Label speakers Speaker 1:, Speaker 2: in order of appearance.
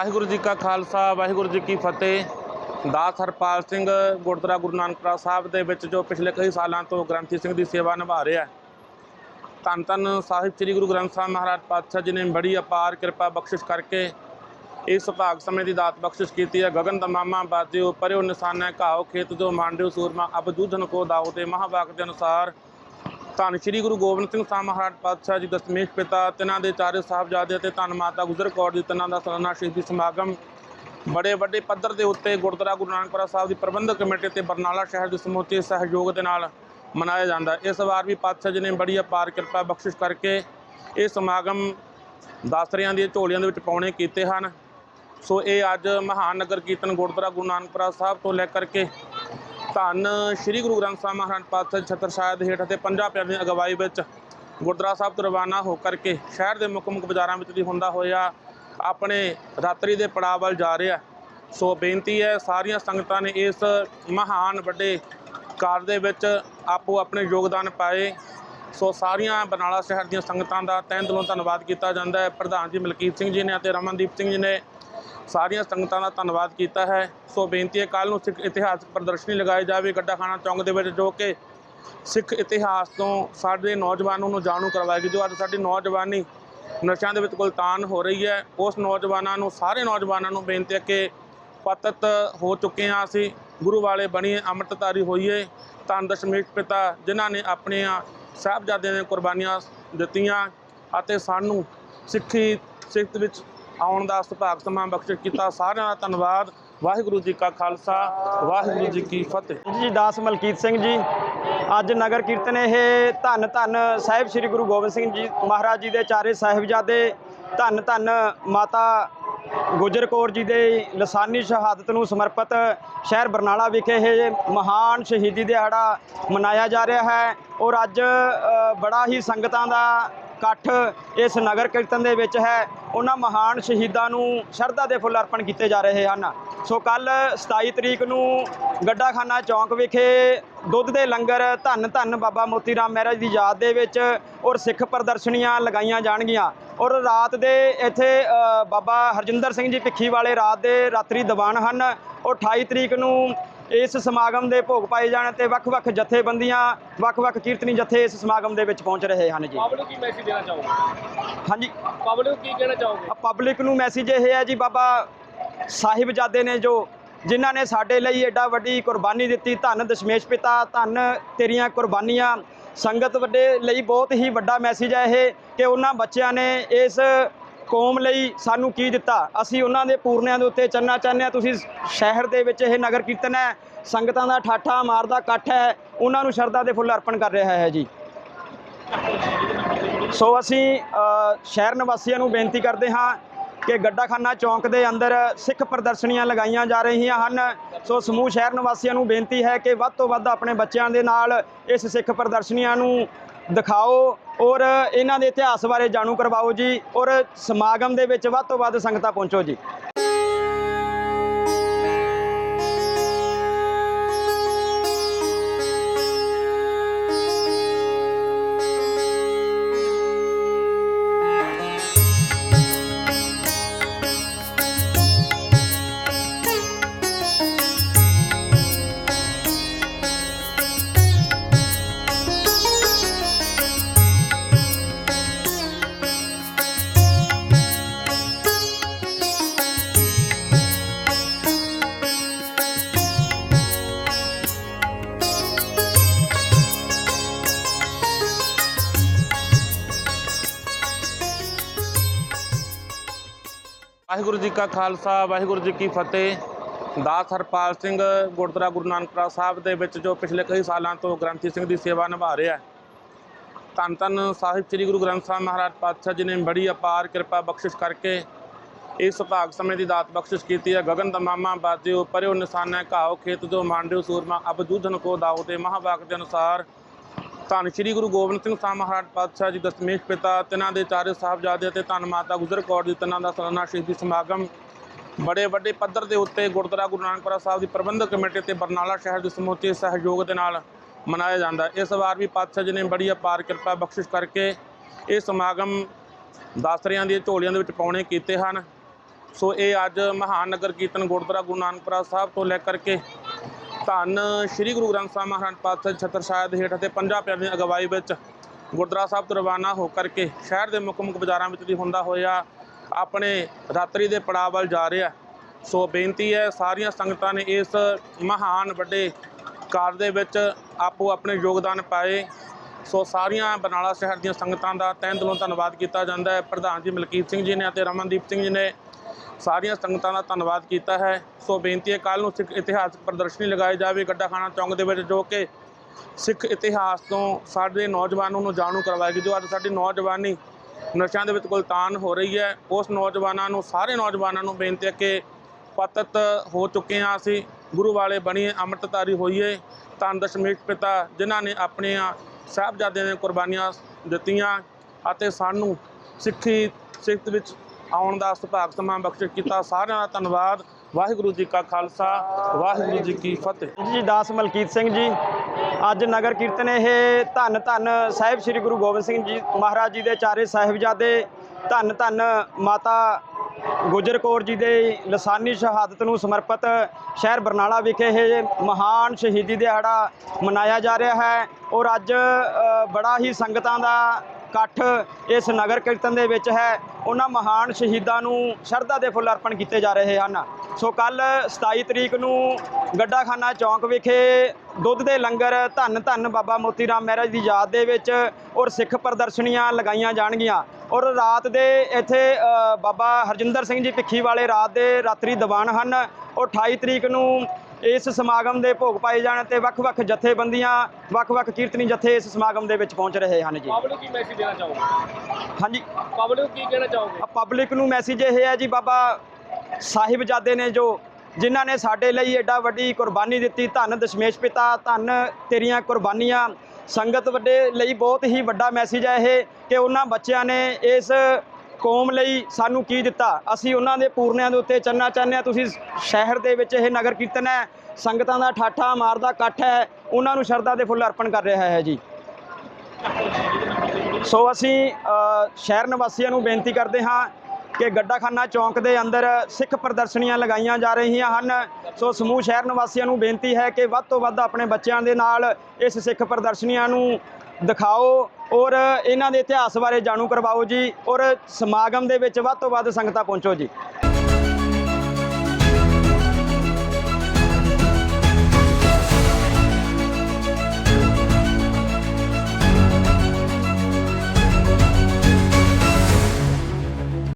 Speaker 1: ਵਾਹਿਗੁਰੂ ਜੀ ਕਾ ਖਾਲਸਾ, ਵਾਹਿਗੁਰੂ ਜੀ ਕੀ ਫਤਿਹ। ਦਾਸ ਹਰਪਾਲ ਸਿੰਘ ਗੁਰਦੁਆਰਾ ਗੁਰੂ ਨਾਨਕਪੁਰਾ ਸਾਹਿਬ ਦੇ ਵਿੱਚ ਜੋ ਪਿਛਲੇ ਕਈ ਸਾਲਾਂ ਤੋਂ ਗ੍ਰੰਥੀ ਸਿੰਘ ਦੀ ਸੇਵਾ ਨਿਭਾ ਰਿਹਾ ਧੰਨ ਧੰਨ ਸਾਹਿਬ ਸ੍ਰੀ ਗੁਰੂ ਗ੍ਰੰਥ ਸਾਹਿਬ ਮਹਾਰਾਜ ਪਾਤਸ਼ਾਹ ਜੀ ਨੇ ਬੜੀ ਅਪਾਰ ਕਿਰਪਾ ਬਖਸ਼ਿਸ਼ ਕਰਕੇ ਇਸ ਭਾਗ ਸਮੇਂ ਦੀ ਦਾਤ ਬਖਸ਼ਿਸ਼ ਕੀਤੀ ਹੈ। ਗਗਨ ਤਮਾਮਾ ਬਾਜਿਓ, ਪਰਿਓ ਨਿਸ਼ਾਨਾ, ਘਾਓ ਖੇਤ ਜੋ ਮਾਂਡਿਓ ਸੂਰਮਾ, ਅਬ ਜੂਝਨ ਕੋ ਦਾਉ ਤੇ ਮਹਾਵਾਕ ਦੇ ਅਨੁਸਾਰ ਧੰਨ ਸ਼੍ਰੀ ਗੁਰੂ ਗੋਬਿੰਦ ਸਿੰਘ ਸਾਹਿਬ ਮਹਾਰਾਜ ਪਾਤਸ਼ਾਹ ਜੀ ਦਸਮੇਸ਼ ਪਿਤਾ, ਤਿਨਾਂ ਦੇ ਚਾਰੇ ਸਾਹਿਬਜ਼ਾਦੇ ਅਤੇ ਧੰਨ ਮਾਤਾ ਗੁਜਰ ਕੌਰ ਜੀ, ਤਿਨਾਂ ਦਾ ਸਾਲਾਨਾ ਸ਼ਹੀਦੀ ਸਮਾਗਮ। ਬੜੇ ਵੱਡੇ ਪੱਧਰ ਦੇ ਉੱਤੇ ਗੁਰਦੁਆਰਾ ਗੁਰੂ ਨਾਨਕਪੁਰਾ ਸਾਹਿਬ ਦੀ ਪ੍ਰਬੰਧਕ ਕਮੇਟੀ ਤੇ ਬਰਨਾਲਾ ਸ਼ਹਿਰ ਦੇ ਸਮੁੱਚੇ ਸਹਿਯੋਗ ਦੇ ਨਾਲ ਮਨਾਇਆ ਜਾਂਦਾ। ਇਸ ਵਾਰ ਵੀ ਪਾਤਸ਼ਾਹ ਜੀ ਨੇ ਬੜੀ ਅਪਾਰ ਕਿਰਪਾ ਬਖਸ਼ਿਸ਼ ਕਰਕੇ ਇਹ ਸਮਾਗਮ ਦਾਸਰਿਆਂ ਦੀਆਂ ਝੋਲੀਆਂ ਦੇ ਵਿੱਚ ਪਾਉਣੇ ਕੀਤੇ ਹਨ। ਸੋ ਇਹ ਅੱਜ ਮਹਾਨ ਨਗਰ ਕੀਰਤਨ ਗੁਰਦੁਆਰਾ ਗੁਰੂ ਨਾਨਕਪੁਰਾ ਸਾਹਿਬ ਤੋਂ ਲੈ ਕਰਕੇ ਧੰਨ ਸ੍ਰੀ ਗੁਰੂ ਗ੍ਰੰਥ ਸਾਹਿਬ ਮਹਾਰਾਜ ਪਾਤਸ਼ਾਹ ਛਤਰ ਸਾਹਿਬ ਦੇ ਹੇਠ ਅਤੇ ਪੰਜਾਂ ਪਿਆਰਿਆਂ ਦੀ ਅਗਵਾਈ ਵਿੱਚ ਗੁਰਦੁਆਰਾ ਸਾਹਿਬ ਤੋਂ ਰਵਾਨਾ ਹੋ ਕਰਕੇ ਸ਼ਹਿਰ ਦੇ ਮੁੱਖ ਮੁੱਖ ਬਾਜ਼ਾਰਾਂ ਵਿੱਚ ਦੀ ਹੁੰਦਾ ਹੋਇਆ ਆਪਣੇ ਰਾਤਰੀ ਦੇ ਪੜਾਅ ਵੱਲ ਜਾ ਰਿਹਾ ਸੋ ਬੇਨਤੀ ਹੈ, ਸਾਰੀਆਂ ਸੰਗਤਾਂ ਨੇ ਇਸ ਮਹਾਨ ਵੱਡੇ ਕਾਰ ਦੇ ਵਿੱਚ ਆਪੋ ਆਪਣੇ ਯੋਗਦਾਨ ਪਾਏ। ਸੋ ਸਾਰੀਆਂ ਬਰਨਾਲਾ ਸ਼ਹਿਰ ਦੀਆਂ ਸੰਗਤਾਂ ਦਾ ਤਹਿ ਦਿਲੋਂ ਧੰਨਵਾਦ ਕੀਤਾ ਜਾਂਦਾ ਹੈ। ਪ੍ਰਧਾਨ ਜੀ ਮਲਕੀਤ ਸਿੰਘ ਜੀ ਨੇ ਅਤੇ ਰਮਨਦੀਪ ਸਿੰਘ ਜੀ ਨੇ ਸਾਰੀਆਂ ਸੰਗਤਾਂ ਦਾ ਧੰਨਵਾਦ ਕੀਤਾ ਹੈ। ਸੋ ਬੇਨਤੀ ਹੈ ਕੱਲ ਨੂੰ ਸਿੱਖ ਇਤਿਹਾਸਕ ਪ੍ਰਦਰਸ਼ਨੀ ਲਗਾਈ ਜਾਵੇ ਗੱਡਾਖਾਨਾ ਚੌਂਕ ਦੇ ਵਿੱਚ, ਜੋ ਕਿ ਸਿੱਖ ਇਤਿਹਾਸ ਤੋਂ ਸਾਡੇ ਨੌਜਵਾਨਾਂ ਨੂੰ ਜਾਣੂ ਕਰਵਾਏਗੀ, ਜੋ ਅੱਜ ਸਾਡੀ ਨੌਜਵਾਨੀ ਨਸ਼ਿਆਂ ਦੇ ਵਿੱਚ ਗੁਲਤਾਨ ਹੋ ਰਹੀ ਹੈ। ਉਸ ਨੌਜਵਾਨਾਂ ਨੂੰ, ਸਾਰੇ ਨੌਜਵਾਨਾਂ ਨੂੰ ਬੇਨਤੀ ਹੈ ਕਿ ਪਤਤ ਹੋ ਚੁੱਕੇ ਹਾਂ ਅਸੀਂ, ਗੁਰੂ ਵਾਲੇ ਬਣੀਏ ਅੰਮ੍ਰਿਤਧਾਰੀ ਹੋਈਏ ਤਾਂ ਦਸ਼ਮੇਸ਼ ਪਿਤਾ, ਜਿਨ੍ਹਾਂ ਨੇ ਆਪਣੀਆਂ ਸਾਹਿਬਜ਼ਾਦਿਆਂ ਦੀਆਂ ਕੁਰਬਾਨੀਆਂ ਦਿੱਤੀਆਂ ਅਤੇ ਸਾਨੂੰ ਸਿੱਖੀ ਸਿੱਖਤ ਵਿੱਚ ਆਉਣ ਦਾ ਸੁਭਾਗ ਸਮਾਂ ਬਖਸ਼ਿਸ਼ ਕੀਤਾ। ਸਾਰਿਆਂ ਦਾ ਧੰਨਵਾਦ। ਵਾਹਿਗੁਰੂ ਜੀ ਕਾ ਖਾਲਸਾ, ਵਾਹਿਗੁਰੂ ਜੀ ਕੀ ਫਤਿਹ।
Speaker 2: ਜੀ ਦਾਸ ਮਲਕੀਤ ਸਿੰਘ ਜੀ, ਅੱਜ ਨਗਰ ਕੀਰਤਨ ਇਹ ਧੰਨ ਧੰਨ ਸਾਹਿਬ ਸ੍ਰੀ ਗੁਰੂ ਗੋਬਿੰਦ ਸਿੰਘ ਜੀ ਮਹਾਰਾਜ ਜੀ ਦੇ ਚਾਰੇ ਸਾਹਿਬਜ਼ਾਦੇ, ਧੰਨ ਧੰਨ ਮਾਤਾ ਗੁਜਰ ਕੌਰ ਜੀ ਦੇ ਲਸਾਨੀ ਸ਼ਹਾਦਤ ਨੂੰ ਸਮਰਪਿਤ ਸ਼ਹਿਰ ਬਰਨਾਲਾ ਵਿਖੇ ਇਹ ਮਹਾਨ ਸ਼ਹੀਦੀ ਦਿਹਾੜਾ ਮਨਾਇਆ ਜਾ ਰਿਹਾ ਹੈ। ਔਰ ਅੱਜ ਬੜਾ ਹੀ ਸੰਗਤਾਂ ਦਾ ਇਕੱਠ ਇਸ ਨਗਰ ਕੀਰਤਨ ਦੇ ਵਿੱਚ ਹੈ। ਉਹਨਾਂ ਮਹਾਨ ਸ਼ਹੀਦਾਂ ਨੂੰ ਸ਼ਰਧਾ ਦੇ ਫੁੱਲ ਅਰਪਣ ਕੀਤੇ ਜਾ ਰਹੇ ਹਨ। ਸੋ ਕੱਲ 27 ਤਰੀਕ ਨੂੰ ਗੱਡਾਖਾਨਾ ਚੌਂਕ ਵਿਖੇ ਦੁੱਧ ਦੇ ਲੰਗਰ ਧੰਨ ਧੰਨ ਬਾਬਾ ਮੋਤੀ ਰਾਮ ਮਹਾਰਾਜ ਦੀ ਯਾਦ ਦੇ ਵਿੱਚ ਔਰ ਸਿੱਖ ਪ੍ਰਦਰਸ਼ਨੀਆਂ ਲਗਾਈਆਂ ਜਾਣਗੀਆਂ। ਔਰ ਰਾਤ ਦੇ ਇੱਥੇ ਬਾਬਾ ਹਰਜਿੰਦਰ ਸਿੰਘ ਜੀ ਭਿੱਖੀ ਵਾਲੇ ਰਾਤ ਦੇ ਰਾਤਰੀ ਦੀਵਾਨ ਹਨ। ਔਰ 28 ਤਰੀਕ ਨੂੰ ਇਸ ਸਮਾਗਮ ਦੇ ਭੋਗ ਪਾਏ ਜਾਣ ਤੇ ਵੱਖ-ਵੱਖ ਜਥੇਬੰਦੀਆਂ ਵੱਖ-ਵੱਖ ਕੀਰਤਨੀ ਜਥੇ ਇਸ ਸਮਾਗਮ ਦੇ ਵਿੱਚ ਪਹੁੰਚ ਰਹੇ ਹਨ ਜੀ।
Speaker 3: ਪਬਲਿਕ ਕੀ ਮੈਸੇਜ ਦੇਣਾ ਚਾਹੋਗੇ?
Speaker 2: ਹਾਂਜੀ।
Speaker 3: ਪਬਲਿਕ ਕੀ ਕਹਿਣਾ ਚਾਹੋਗੇ?
Speaker 2: ਪਬਲਿਕ ਨੂੰ ਮੈਸੇਜ ਇਹ ਹੈ ਜੀ ਬਾਬਾ ਸਾਹਿਬਜ਼ਾਦੇ ਨੇ ਜੋ ਜਿਨ੍ਹਾਂ ਨੇ ਸਾਡੇ ਲਈ ਐਡਾ ਵੱਡੀ ਕੁਰਬਾਨੀ ਦਿੱਤੀ ਧੰਨ ਦਸ਼ਮੇਸ਼ ਪਿਤਾ ਧੰਨ ਤੇਰੀਆਂ ਕੁਰਬਾਨੀਆਂ। ਸੰਗਤ ਵੱਡੇ ਲਈ ਬਹੁਤ ਹੀ ਵੱਡਾ ਮੈਸੇਜ ਹੈ ਇਹ ਕਿ ਉਹਨਾਂ ਬੱਚਿਆਂ ਨੇ ਇਸ ਕੌਮ ਲਈ ਸਾਨੂੰ ਕੀ ਦਿੱਤਾ? ਅਸੀਂ ਉਹਨਾਂ ਦੇ ਪੂਰਨਿਆਂ ਦੇ ਉੱਤੇ ਚੰਨਾ ਚਾਹੁੰਦੇ ਹਾਂ। ਤੁਸੀਂ ਸ਼ਹਿਰ ਦੇ ਵਿੱਚ ਇਹ ਨਗਰ ਕੀਰਤਨ ਹੈ, ਸੰਗਤਾਂ ਦਾ ਠਾਠਾ ਮਾਰਦਾ ਇਕੱਠ ਹੈ, ਉਹਨਾਂ ਨੂੰ ਸ਼ਰਧਾ ਦੇ ਫੁੱਲ ਅਰਪਣ ਕਰ ਰਿਹਾ ਹੈ ਜੀ। ਸੋ ਅਸੀਂ ਸ਼ਹਿਰ ਨਿਵਾਸੀਆਂ ਨੂੰ ਬੇਨਤੀ ਕਰਦੇ ਹਾਂ ਕਿ ਗੱਡਾਖਾਨਾ ਚੌਂਕ ਦੇ ਅੰਦਰ ਸਿੱਖ ਪ੍ਰਦਰਸ਼ਨੀਆਂ ਲਗਾਈਆਂ ਜਾ ਰਹੀਆਂ ਹਨ। ਸੋ ਸਮੂਹ ਸ਼ਹਿਰ ਨਿਵਾਸੀਆਂ ਨੂੰ ਬੇਨਤੀ ਹੈ ਕਿ ਵੱਧ ਤੋਂ ਵੱਧ ਆਪਣੇ ਬੱਚਿਆਂ ਦੇ ਨਾਲ ਇਸ ਸਿੱਖ ਪ੍ਰਦਰਸ਼ਨੀਆਂ ਨੂੰ ਦਿਖਾਓ ਔਰ ਇਹਨਾਂ ਦੇ ਇਤਿਹਾਸ ਬਾਰੇ ਜਾਣੂ ਕਰਵਾਓ ਜੀ ਔਰ ਸਮਾਗਮ ਦੇ ਵਿੱਚ ਵੱਧ ਤੋਂ ਵੱਧ ਸੰਗਤਾਂ ਪਹੁੰਚੋ ਜੀ।
Speaker 1: ਵਾਹਿਗੁਰੂ ਜੀ ਕਾ ਖਾਲਸਾ, ਵਾਹਿਗੁਰੂ ਜੀ ਕੀ ਫਤਿਹ। ਦਾਸ ਹਰਪਾਲ ਸਿੰਘ ਗੁਰਦੁਆਰਾ ਗੁਰੂ ਨਾਨਕਪੁਰਾ ਸਾਹਿਬ ਦੇ ਵਿੱਚ ਜੋ ਪਿਛਲੇ ਕਈ ਸਾਲਾਂ ਤੋਂ ਗ੍ਰੰਥੀ ਸਿੰਘ ਦੀ ਸੇਵਾ ਨਿਭਾ ਰਿਹਾ ਹੈ। ਧੰਨ ਧੰਨ ਸਾਹਿਬ ਸ੍ਰੀ ਗੁਰੂ ਗ੍ਰੰਥ ਸਾਹਿਬ ਮਹਾਰਾਜ ਪਾਤਸ਼ਾਹ ਜੀ ਨੇ ਬੜੀ ਅਪਾਰ ਕਿਰਪਾ ਬਖਸ਼ਿਸ਼ ਕਰਕੇ ਇਸ ਭਾਗ ਸਮੇਂ ਦੀ ਦਾਤ ਬਖਸ਼ਿਸ਼ ਕੀਤੀ ਹੈ। ਗਗਨ ਦਮਾਮਾ ਬਾਜਿਓ, ਪਰਿਓ ਨਿਸ਼ਾਨਾ, ਘਾਓ ਖੇਤ ਜੋ ਮਾਂਡਿਓ ਸੂਰਮਾ, ਅਬ ਜੂਝਨ ਕੋ ਦਾਉ ਤੇ ਮਹਾਵਾਕ ਦੇ ਅਨੁਸਾਰ ਧੰਨ ਸ਼੍ਰੀ ਗੁਰੂ ਗੋਬਿੰਦ ਸਿੰਘ ਸਾਹਿਬ ਮਹਾਰਾਜ ਪਾਤਸ਼ਾਹ ਜੀ ਦਸਮੇਸ਼ ਪਿਤਾ, ਤਿਨਾਂ ਦੇ ਚਾਰੇ ਸਾਹਿਬਜ਼ਾਦੇ ਅਤੇ ਧੰਨ ਮਾਤਾ ਗੁਜਰ ਕੌਰ ਜੀ, ਤਿਨਾਂ ਦਾ ਸਾਲਾਨਾ ਸ਼ਹੀਦੀ ਸਮਾਗਮ ਬੜੇ ਵੱਡੇ ਪੱਧਰ ਦੇ ਉੱਤੇ ਗੁਰਦੁਆਰਾ ਗੁਰੂ ਨਾਨਕਪੁਰਾ ਸਾਹਿਬ ਦੀ ਪ੍ਰਬੰਧਕ ਕਮੇਟੀ ਤੇ ਬਰਨਾਲਾ ਸ਼ਹਿਰ ਦੇ ਸਮੁੱਚੇ ਸਹਿਯੋਗ ਦੇ ਨਾਲ ਮਨਾਇਆ ਜਾਂਦਾ ਇਸ ਵਾਰ ਵੀ ਪਾਤਸ਼ਾਹ ਜੀ ਨੇ ਬੜੀ ਅਪਾਰ ਕਿਰਪਾ ਬਖਸ਼ਿਸ਼ ਕਰਕੇ ਇਹ ਸਮਾਗਮ ਦਾਸਰਿਆਂ ਦੀਆਂ ਝੋਲੀਆਂ ਦੇ ਵਿੱਚ ਪਾਉਣੇ ਕੀਤੇ ਹਨ। ਸੋ ਇਹ ਅੱਜ ਮਹਾਨ ਨਗਰ ਕੀਰਤਨ ਗੁਰਦੁਆਰਾ ਗੁਰੂ ਨਾਨਕਪੁਰਾ ਸਾਹਿਬ ਤੋਂ ਲੈ ਕਰਕੇ ਧੰਨ ਸ੍ਰੀ ਗੁਰੂ ਗ੍ਰੰਥ ਸਾਹਿਬ ਮਹਾਰਾਜ ਪਾਤਸ਼ਾਹ ਛਤਰ ਸਾਹਿਬ ਦੇ ਹੇਠ ਅਤੇ ਪੰਜਾਂ ਪਿਆਰਿਆਂ ਦੀ ਅਗਵਾਈ ਵਿੱਚ ਗੁਰਦੁਆਰਾ ਸਾਹਿਬ ਤੋਂ ਰਵਾਨਾ ਹੋ ਕਰਕੇ ਸ਼ਹਿਰ ਦੇ ਮੁੱਖ ਮੁੱਖ ਬਾਜ਼ਾਰਾਂ ਵਿੱਚ ਦੀ ਹੁੰਦਾ ਹੋਇਆ ਆਪਣੇ ਰਾਤਰੀ ਦੇ ਪੜਾਅ ਵੱਲ ਜਾ ਰਿਹਾ। ਸੋ ਬੇਨਤੀ ਹੈ, ਸਾਰੀਆਂ ਸੰਗਤਾਂ ਨੇ ਇਸ ਮਹਾਨ ਵੱਡੇ ਕਾਰ ਦੇ ਵਿੱਚ ਆਪੋ ਆਪਣੇ ਯੋਗਦਾਨ ਪਾਏ। ਸੋ ਸਾਰੀਆਂ ਬਰਨਾਲਾ ਸ਼ਹਿਰ ਦੀਆਂ ਸੰਗਤਾਂ ਦਾ ਤਹਿ ਦਿਲੋਂ ਧੰਨਵਾਦ ਕੀਤਾ ਜਾਂਦਾ ਹੈ। ਪ੍ਰਧਾਨ ਜੀ ਮਲਕੀਤ ਸਿੰਘ ਜੀ ਨੇ ਅਤੇ ਰਮਨਦੀਪ ਸਿੰਘ ਜੀ ਨੇ ਸਾਰੀਆਂ ਸੰਗਤਾਂ ਦਾ ਧੰਨਵਾਦ ਕੀਤਾ ਹੈ। ਸੋ ਬੇਨਤੀ ਹੈ ਕੱਲ ਨੂੰ ਸਿੱਖ ਇਤਿਹਾਸਕ ਪ੍ਰਦਰਸ਼ਨੀ ਲਗਾਈ ਜਾਵੇ ਗੱਡਾਖਾਨਾ ਚੌਂਕ ਦੇ ਵਿੱਚ, ਜੋ ਕਿ ਸਿੱਖ ਇਤਿਹਾਸ ਤੋਂ ਸਾਡੇ ਨੌਜਵਾਨਾਂ ਨੂੰ ਜਾਣੂ ਕਰਵਾਏਗੀ। ਜੋ ਅੱਜ ਸਾਡੀ ਨੌਜਵਾਨੀ ਨਸ਼ਿਆਂ ਦੇ ਵਿੱਚ ਗੁਲਤਾਨ ਹੋ ਰਹੀ ਹੈ, ਉਸ ਨੌਜਵਾਨਾਂ ਨੂੰ, ਸਾਰੇ ਨੌਜਵਾਨਾਂ ਨੂੰ ਬੇਨਤੀ ਹੈ ਕਿ ਪਤਤ ਹੋ ਚੁੱਕੇ ਹਾਂ ਅਸੀਂ, ਗੁਰੂ ਵਾਲੇ ਬਣੀਏ ਅੰਮ੍ਰਿਤਧਾਰੀ ਹੋਈਏ ਤਾਂ ਦਸ਼ਮੇਸ਼ ਪਿਤਾ, ਜਿਨ੍ਹਾਂ ਨੇ ਆਪਣੀਆਂ ਸਾਹਿਬਜ਼ਾਦਿਆਂ ਦੀਆਂ ਕੁਰਬਾਨੀਆਂ ਦਿੱਤੀਆਂ ਅਤੇ ਸਾਨੂੰ ਸਿੱਖੀ ਸਿੱਖ ਵਿੱਚ ਆਉਣ ਦਾ ਸੁਭਾਗ ਸਮਾਂ ਬਖਸ਼ਿਸ਼ ਕੀਤਾ। ਸਾਰਿਆਂ ਦਾ ਧੰਨਵਾਦ। ਵਾਹਿਗੁਰੂ ਜੀ ਕਾ ਖਾਲਸਾ, ਵਾਹਿਗੁਰੂ ਜੀ ਕੀ ਫਤਿਹ।
Speaker 2: ਜੀ ਦਾਸ ਮਲਕੀਤ ਸਿੰਘ ਜੀ, ਅੱਜ ਨਗਰ ਕੀਰਤਨ ਇਹ ਧੰਨ ਧੰਨ ਸਾਹਿਬ ਸ੍ਰੀ ਗੁਰੂ ਗੋਬਿੰਦ ਸਿੰਘ ਜੀ ਮਹਾਰਾਜ ਜੀ ਦੇ ਚਾਰੇ ਸਾਹਿਬਜ਼ਾਦੇ, ਧੰਨ ਧੰਨ ਮਾਤਾ ਗੁਜਰ ਕੌਰ ਜੀ ਦੇ ਲਸਾਨੀ ਸ਼ਹਾਦਤ ਨੂੰ ਸਮਰਪਿਤ ਸ਼ਹਿਰ ਬਰਨਾਲਾ ਵਿਖੇ ਇਹ ਮਹਾਨ ਸ਼ਹੀਦੀ ਦਿਹਾੜਾ ਮਨਾਇਆ ਜਾ ਰਿਹਾ ਹੈ। ਔਰ ਅੱਜ ਬੜਾ ਹੀ ਸੰਗਤਾਂ ਦਾ ਇਕੱਠ ਇਸ ਨਗਰ ਕੀਰਤਨ ਦੇ ਵਿੱਚ ਹੈ। ਉਹਨਾਂ ਮਹਾਨ ਸ਼ਹੀਦਾਂ ਨੂੰ ਸ਼ਰਧਾ ਦੇ ਫੁੱਲ ਅਰਪਣ ਕੀਤੇ ਜਾ ਰਹੇ ਹਨ। ਸੋ ਕੱਲ 27 ਤਰੀਕ ਨੂੰ ਗੱਡਾਖਾਨਾ ਚੌਂਕ ਵਿਖੇ ਦੁੱਧ ਦੇ ਲੰਗਰ ਧੰਨ ਧੰਨ ਬਾਬਾ ਮੋਤੀ ਰਾਮ ਮਹਾਰਾਜ ਦੀ ਯਾਦ ਦੇ ਵਿੱਚ ਔਰ ਸਿੱਖ ਪ੍ਰਦਰਸ਼ਨੀਆਂ ਲਗਾਈਆਂ ਜਾਣਗੀਆਂ। ਔਰ ਰਾਤ ਦੇ ਇੱਥੇ ਬਾਬਾ ਹਰਜਿੰਦਰ ਸਿੰਘ ਜੀ ਭਿੱਖੀ ਵਾਲੇ ਰਾਤ ਦੇ ਰਾਤਰੀ ਦੀਵਾਨ ਹਨ। ਔਰ 28 ਤਰੀਕ ਨੂੰ ਇਸ ਸਮਾਗਮ ਦੇ ਭੋਗ ਪਾਏ ਜਾਣ ਤੇ ਵੱਖ-ਵੱਖ ਜਥੇਬੰਦੀਆਂ ਵੱਖ-ਵੱਖ ਕੀਰਤਨੀ ਜਥੇ ਇਸ ਸਮਾਗਮ ਦੇ ਵਿੱਚ ਪਹੁੰਚ ਰਹੇ ਹਨ ਜੀ।
Speaker 3: ਪਬਲਿਕ ਨੂੰ ਕੀ ਮੈਸੇਜ ਦੇਣਾ ਚਾਹੋਗੇ?
Speaker 2: ਹਾਂਜੀ।
Speaker 3: ਪਬਲਿਕ ਨੂੰ ਕੀ ਕਹਿਣਾ ਚਾਹੋਗੇ?
Speaker 2: ਪਬਲਿਕ ਨੂੰ ਮੈਸੇਜ ਇਹ ਹੈ ਜੀ ਬਾਬਾ ਸਾਹਿਬਜ਼ਾਦੇ ਨੇ ਜੋ ਜਿਨ੍ਹਾਂ ਨੇ ਸਾਡੇ ਲਈ ਐਡਾ ਵੱਡੀ ਕੁਰਬਾਨੀ ਦਿੱਤੀ ਧੰਨ ਦਸ਼ਮੇਸ਼ ਪਿਤਾ ਧੰਨ ਤੇਰੀਆਂ ਕੁਰਬਾਨੀਆਂ। ਸੰਗਤ ਵੱਡੇ ਲਈ ਬਹੁਤ ਹੀ ਵੱਡਾ ਮੈਸੇਜ ਹੈ ਇਹ ਕਿ ਉਹਨਾਂ ਬੱਚਿਆਂ ਨੇ ਇਸ ਕੌਮ ਲਈ ਸਾਨੂੰ ਕੀ ਦਿੱਤਾ? ਅਸੀਂ ਉਹਨਾਂ ਦੇ ਪੂਰਨਿਆਂ ਦੇ ਉੱਤੇ ਚੰਨਾ ਚਾਹੁੰਦੇ ਹਾਂ। ਤੁਸੀਂ ਸ਼ਹਿਰ ਦੇ ਵਿੱਚ ਇਹ ਨਗਰ ਕੀਰਤਨ ਹੈ, ਸੰਗਤਾਂ ਦਾ ਠਾਠਾ ਮਾਰਦਾ ਇਕੱਠ ਹੈ, ਉਹਨਾਂ ਨੂੰ ਸ਼ਰਧਾ ਦੇ ਫੁੱਲ ਅਰਪਣ ਕਰ ਰਿਹਾ ਹੈ ਜੀ। ਸੋ ਅਸੀਂ ਸ਼ਹਿਰ ਨਿਵਾਸੀਆਂ ਨੂੰ ਬੇਨਤੀ ਕਰਦੇ ਹਾਂ ਕਿ ਗੱਡਾਖਾਨਾ ਚੌਂਕ ਦੇ ਅੰਦਰ ਸਿੱਖ ਪ੍ਰਦਰਸ਼ਨੀਆਂ ਲਗਾਈਆਂ ਜਾ ਰਹੀਆਂ ਹਨ। ਸੋ ਸਮੂਹ ਸ਼ਹਿਰ ਨਿਵਾਸੀਆਂ ਨੂੰ ਬੇਨਤੀ ਹੈ ਕਿ ਵੱਧ ਤੋਂ ਵੱਧ ਆਪਣੇ ਬੱਚਿਆਂ ਦੇ ਨਾਲ ਇਸ ਸਿੱਖ ਪ੍ਰਦਰਸ਼ਨੀਆਂ ਨੂੰ ਦਿਖਾਓ ਔਰ ਇਹਨਾਂ ਦੇ ਇਤਿਹਾਸ ਬਾਰੇ ਜਾਣੂ ਕਰਵਾਓ ਜੀ ਔਰ ਸਮਾਗਮ ਦੇ ਵਿੱਚ ਵੱਧ ਤੋਂ ਵੱਧ ਸੰਗਤਾਂ ਪਹੁੰਚੋ ਜੀ।